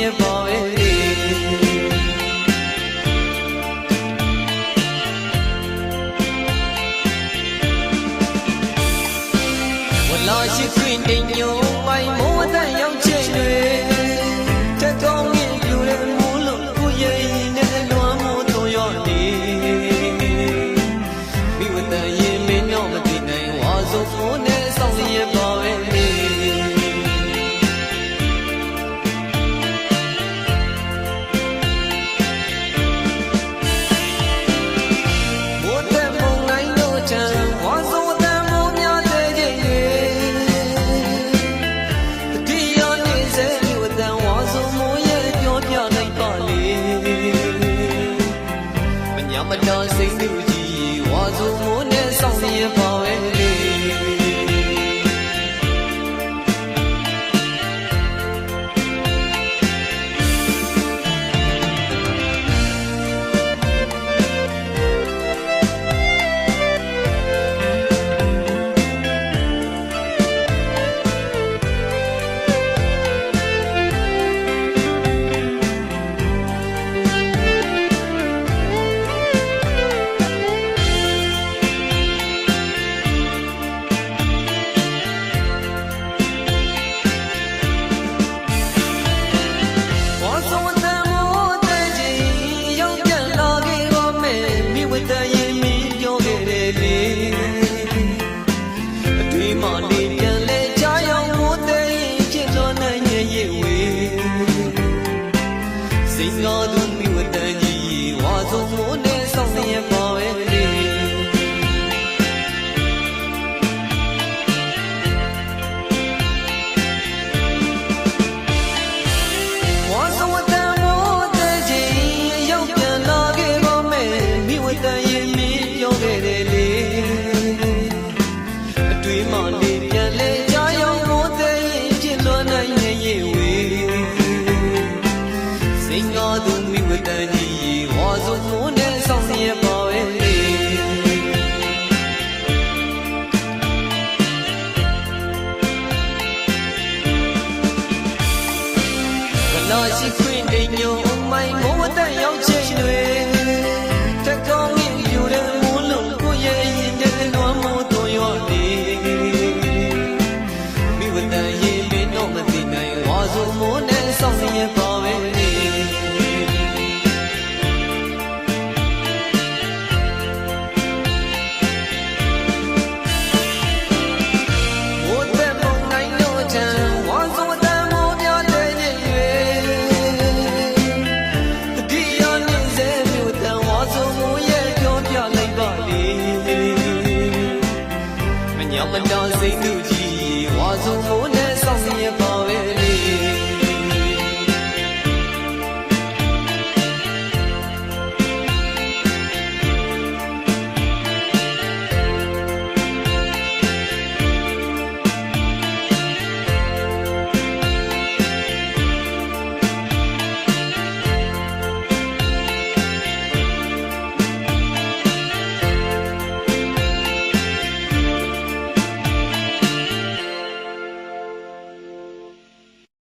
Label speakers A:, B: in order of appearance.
A: ရှိခွင့်ညို့ပိုင်မိုးအသက်ရောက်ချိန်တွေ မတော်စိတ်သူကြီးဝါစုမိုးနဲ့ဆောင်ရပါ 我的你，我做主。 တော်သူမိဝတ္တန်ကြီးဝါစုံမိုးနဲ့ဆောင်ရပါဝဲလေကလာရှိခွင့်အိမ်ညုံမိုင်းမိုးဝတ္တန်ရောက်ချိန်တွေ